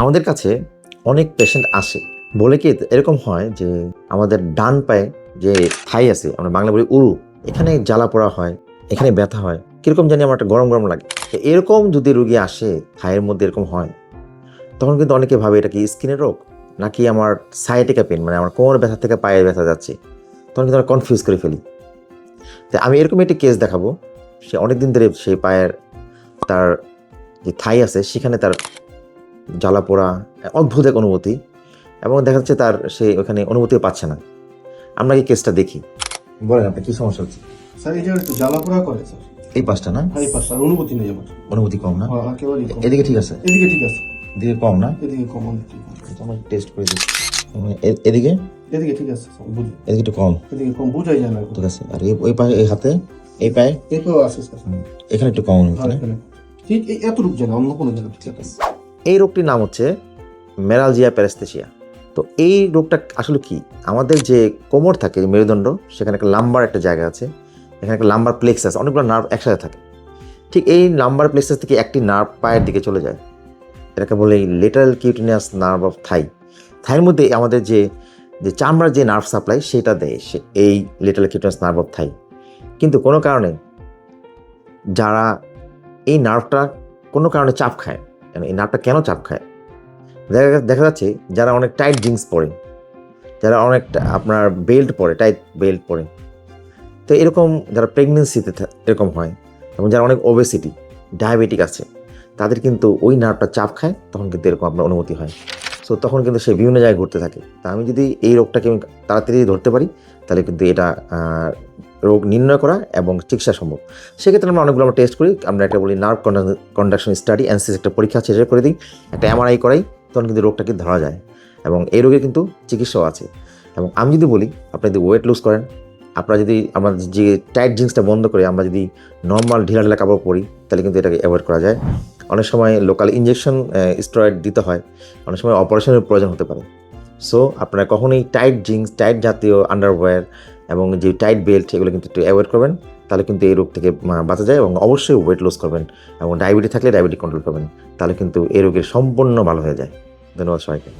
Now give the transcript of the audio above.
আমাদের কাছে অনেক পেশেন্ট আসে। বলে কি এরকম হয় যে আমাদের ডান পায়ে যে থাই আছে, আমরা বাংলা বলি উরু, এখানে জ্বালা পোড়া হয়, এখানে ব্যথা হয়, কীরকম জানি আমার একটা গরম গরম লাগে। এরকম যদি রুগী আসে, থাইয়ের মধ্যে এরকম হয়, তখন কিন্তু অনেকে ভাবে এটা কি স্কিনের রোগ? নাকি আমার সাইটিকা পেন মানে আমার কোমর ব্যথা থেকে পায়ে ব্যথা যাচ্ছে? তখন কিন্তু আমরা কনফিউজ করে ফেলি। তো আমি এরকম একটি কেস দেখাবো। সে অনেকদিন ধরে সেই পায়ের তার যে থাই আছে, সেখানে তার জ্বালা পোড়া অদ্ভুত এক অনুভূতি এবং দেখা যাচ্ছে তার সে ওখানে অনুভূতিও পাচ্ছে না। আমরা এই কেসটা দেখি। বলেন আপনার কি সমস্যা হচ্ছে? স্যার এই জায়গাটা একটু জ্বালাপোড়া করে স্যার। এই পাশটা না? এই পাস স্যার অনুমতি নেই আমার। অনুভূতি কম না? হ্যাঁ, এদিকে ঠিক আছে? এদিকে ঠিক আছে। এদিকে কম না? এদিকে কম ঠিক আছে। টেস্ট করে এ- এদিকে? এদিকে ঠিক আছে স্যার বুঝি এদিকে একটু কম। এদিকে কম বুঝাই যায় না ঠিক আছে আর এই ওই পায়ে এই হাতে এই পায়ে? এটাও আছে স্যার। এখানে একটু কম অনুভূতি এখানে। ঠিক এই এতটুকু জায়গা অন্য কোনো জায়গা ঠিক আছে। এই রোগটির নাম হচ্ছে মেরালজিয়া প্যারাস্থেসিয়া। তো এই রোগটা আসলে কি? আমাদের যে কোমর থাকে মেরুদণ্ড, সেখানে একটা লাম্বার একটা জায়গা আছে, এখানে একটা লাম্বার প্লেক্স আছে, অনেকগুলো নার্ভ একসাথে থাকে। ঠিক এই লাম্বার প্লেক্সাস থেকে একটি নার্ভ পায়ের দিকে চলে যায়। এটাকে বলে lateral cutaneous nerve of thigh থাইয়ের মধ্যে আমাদের যে যে চামড়ার যে নার্ভ সাপ্লাই সেটা দেয় সে এই lateral cutaneous nerve of thigh কিন্তু কোনো কারণে যারা এই নার্ভটা কোনো কারণে চাপ খায় মানে এই নাটটা কেন চাপ খায়? দেখা দেখা যাচ্ছে যারা অনেক টাইট জিন্স পরে, যারা অনেক আপনার বেল্ট পরে টাইট বেল্ট পরে। তো এরকম যারা প্রেগনেন্সিতে এরকম হয়, এবং যারা অনেক ওবেসিটি ডায়াবেটিক আছে, তাদের কিন্তু ওই নার্ভটা চাপ খায়, তখন কিন্তু এরকম আপনার অনুমতি হয়। সো তখন কিন্তু সে বিভিন্ন জায়গায় ঘুরতে থাকে। তা আমি যদি এই রোগটাকে আমি তাড়াতাড়ি ধরতে পারি, তাহলে কিন্তু এটা রোগ নির্ণয় করা এবং চিকিৎসা সম্ভব। সেক্ষেত্রে আমরা অনেকগুলো আমরা টেস্ট করি। আমরা একটা বলি নার্ভ কন্ডাকশন স্টাডি অ্যান্সিস একটা পরীক্ষা আছে করে দিই। একটা এমআরআই করাই, তখন কিন্তু রোগটাকে ধরা যায়। এবং এই রোগে কিন্তু চিকিৎসাও আছে। এবং আমি যদি বলি, আপনি যদি ওয়েট লুজ করেন, আপনারা যদি, আমরা যে টাইট জিন্সটা বন্ধ করে আমরা যদি নর্মাল ঢিলা ঢিলা কাপড় পরি, তাহলে কিন্তু এটাকে অ্যাভয়েড করা যায়। অনেক সময় লোকাল ইঞ্জেকশন স্টেরয়েড দিতে হয়। অনেক সময় অপারেশনের প্রয়োজন হতে পারে। সো আপনারা কখনোই টাইট জিন্স টাইট জাতীয় আন্ডারওয়্যার এবং যে টাইট বেল্ট এগুলো কিন্তু একটু অ্যাভয়েড করবেন। তাহলে কিন্তু এই রোগ থেকে বাঁচা যায় এবং অবশ্যই ওয়েট লস করবেন এবং ডায়াবেটিস থাকলে ডায়াবেটিস কন্ট্রোল করবেন। তাহলে কিন্তু এই রোগের সম্পূর্ণ ভালো হয়ে যায়। ধন্যবাদ সবাইকে।